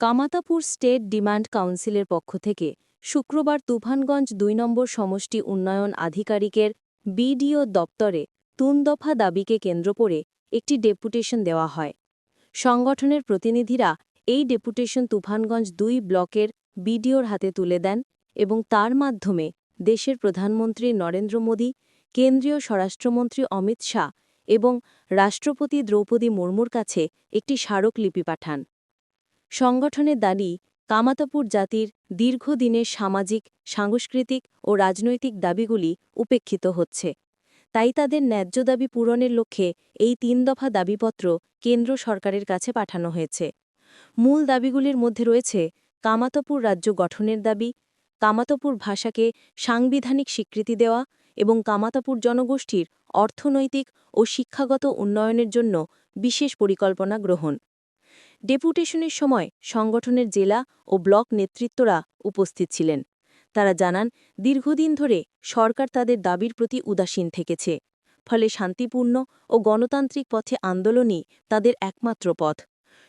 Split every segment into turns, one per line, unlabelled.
Kamatapur state demand কাউন্সিলের পক্ষ থেকে শুক্রবার তুফানগঞ্জ দুই নম্বর সমষ্টি উন্নয়ন আধিকারিকের বিডিও দপ্তরে তিন দফা দাবিকে কেন্দ্র করে একটি ডেপুটেশন দেওয়া হয়। সংগঠনের প্রতিনিধিরা এই ডেপুটেশন তুফানগঞ্জ দুই ব্লকের বিডিওর হাতে তুলে দেন এবং তার মাধ্যমে দেশের প্রধানমন্ত্রী নরেন্দ্র মোদী, কেন্দ্রীয় স্বরাষ্ট্রমন্ত্রী অমিত শাহ এবং রাষ্ট্রপতি দ্রৌপদী মুর্মুর কাছে একটি স্মারকলিপি পাঠান। সংগঠনের দাবি, কামাতাপুর জাতির দীর্ঘদিনের সামাজিক, সাংস্কৃতিক ও রাজনৈতিক দাবিগুলি উপেক্ষিত হচ্ছে। তাই তাদের ন্যায্য দাবি পূরণের লক্ষ্যে এই তিন দফা দাবিপত্র কেন্দ্র সরকারের কাছে পাঠানো হয়েছে। মূল দাবিগুলির মধ্যে রয়েছে, কামাতাপুর রাজ্য গঠনের দাবি, কামাতাপুর ভাষাকে সাংবিধানিক স্বীকৃতি দেওয়া এবং কামাতাপুর জনগোষ্ঠীর অর্থনৈতিক ও শিক্ষাগত উন্নয়নের জন্য বিশেষ পরিকল্পনা গ্রহণ। ডেপুটেশনের সময় সংগঠনের জেলা ও ব্লক নেতৃত্বরা উপস্থিত ছিলেন। তারা জানান, দীর্ঘদিন ধরে সরকার তাদের দাবির প্রতি উদাসীন থেকেছে, ফলে শান্তিপূর্ণ ও গণতান্ত্রিক পথে আন্দোলনই তাদের একমাত্র পথ।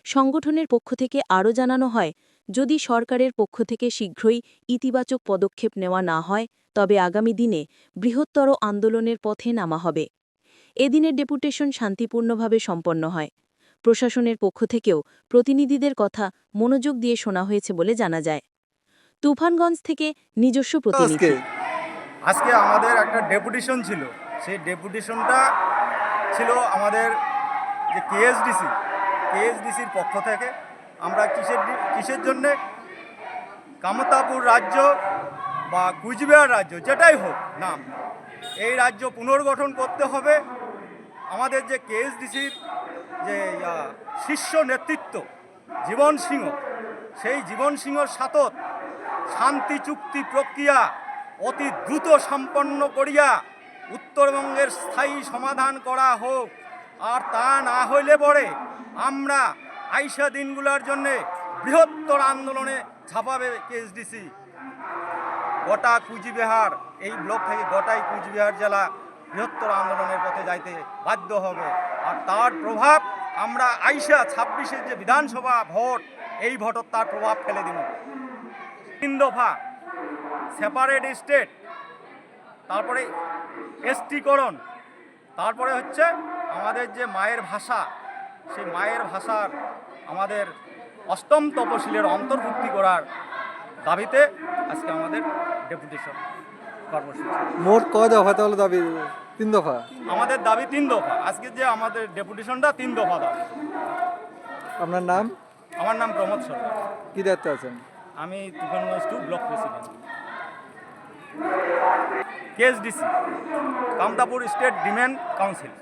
সংগঠনের পক্ষ থেকে আরও জানানো হয়, যদি সরকারের পক্ষ থেকে শীঘ্রই ইতিবাচক পদক্ষেপ নেওয়া না হয়, তবে আগামী দিনে বৃহত্তর আন্দোলনের পথে নামা হবে। এদিনের ডেপুটেশন শান্তিপূর্ণভাবে সম্পন্ন হয়। প্রশাসনের পক্ষ থেকেও প্রতিনিধিদের কথা মনোযোগ দিয়ে শোনা হয়েছে বলে জানা যায়। তুফানগঞ্জ থেকে নিজস্ব প্রতিনিধি।
আজকে আমাদের একটা ডেপুটেশন ছিল। সেই ডেপুটেশনটা ছিল আমাদের যে কেএসডিসি। কেএসডিসির পক্ষ থেকে আমরা কিসের কিসের জন্যে? কামতাপুর রাজ্য বা কুচবিহার রাজ্য, যেটাই হোক নাম। এই রাজ্য পুনর্গঠন করতে হবে। আমাদের যে কেএসডিসির যে শীর্ষ নেতৃত্ব জীবন সিংহ, সেই জীবন সিংহর সাথত শান্তি চুক্তি প্রক্রিয়া অতি দ্রুত সম্পন্ন করিয়া উত্তরবঙ্গের স্থায়ী সমাধান করা হোক। আর তা না হইলে পরে আমরা আইসা দিনগুলোর জন্যে বৃহত্তর আন্দোলনে ছাপাবে কেএসডিসি। গোটা কুচবিহার, এই ব্লক থেকে গোটাই কুচবিহার জেলা বৃহত্তর আন্দোলনের পথে যাইতে বাধ্য হবে। আর তার প্রভাব আমরা আইসা ছাব্বিশের যে বিধানসভা ভোট, এই ভোটত তার প্রভাব ফেলে দিব তিন দফা সেপারেট স্টেট তারপরে এসটিকরণ তারপরে হচ্ছে আমাদের যে মায়ের ভাষা, সেই মায়ের ভাষার আমাদের অষ্টম তপশিলের অন্তর্ভুক্তি করার দাবিতে আজকে আমাদের ডেপুটেশন। কর্মসূচি।
মোট কয় দফা? তাহলে দাবি তিন দফা?
আমাদের দাবি তিন দফা। আজকে যে আমাদের ডেপুটেশনটা তিন দফা দাবি।
আপনার নাম?
আমার নাম প্রমোদ সরকার।
কি দায়িত্বে আছেন?
আমি Tufanganj two block president. KSDC Kamtapur state demand council.